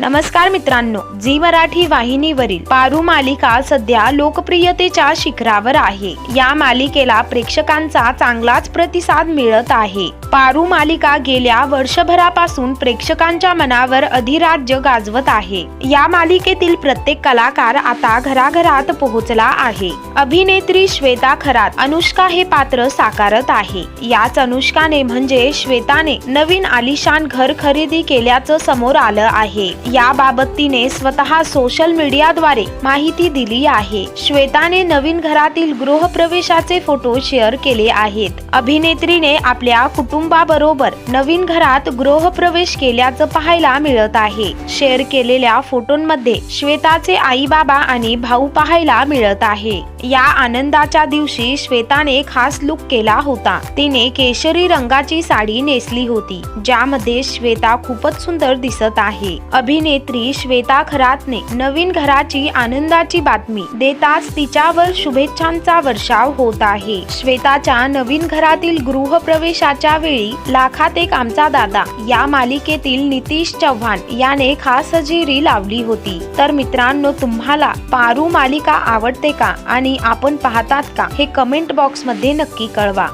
नमस्कार मित्रांनो झी मराठी वाहिनीवरील पारू मालिका सध्या लोकप्रियतेच्या शिखरावर आहे. या मालिकेला प्रेक्षकांचा चांगलाच प्रतिसाद मिळत आहे. पारू मालिका गेल्या वर्षभरापासून प्रेक्षकांच्या मनावर अधिराज्य गाजवत आहे. या मालिकेतील प्रत्येक कलाकार आता घराघरात पोहोचला आहे. अभिनेत्री श्वेता खरात अनुष्का हे पात्र साकारत आहे. याच अनुष्काने म्हणजे श्वेताने नवीन आलिशान घर खरेदी केल्याचं समोर आलं आहे. याबाबत तिने स्वतः सोशल मीडियाद्वारे माहिती दिली आहे. श्वेताने नवीन घरातील गृहप्रवेशाचे फोटो शेअर केले आहेत. अभिनेत्रीने आपल्या कुटुंबाबरोबर नवीन घरात गृहप्रवेश केल्याचं पाहायला मिळत आहे. शेअर केलेल्या फोटोंमध्ये श्वेताचे आई बाबा आणि भाऊ पाहायला मिळत आहे. या आनंदाच्या दिवशी श्वेताने खास लुक केला होता. तिने केशरी रंगाची साडी नेसली होती ज्यामध्ये श्वेता खूपच सुंदर दिसत आहे. अभि अभिनेत्री श्वेता खरातने नवीन घराची आनंदाची बातमी देताच तिच्यावर शुभेच्छांचा वर्षाव होत आहे. श्वेताच्या नवीन घरातील गृहप्रवेशाच्या वेळी लाखात एक आमचा दादा या मालिकेतील नितीश चव्हाण याने खास हजेरी लावली होती. तर मित्रांनो तुम्हाला पारू मालिका आवडते का आणि आपण पाहतात का हे कमेंट बॉक्समध्ये नक्की कळवा.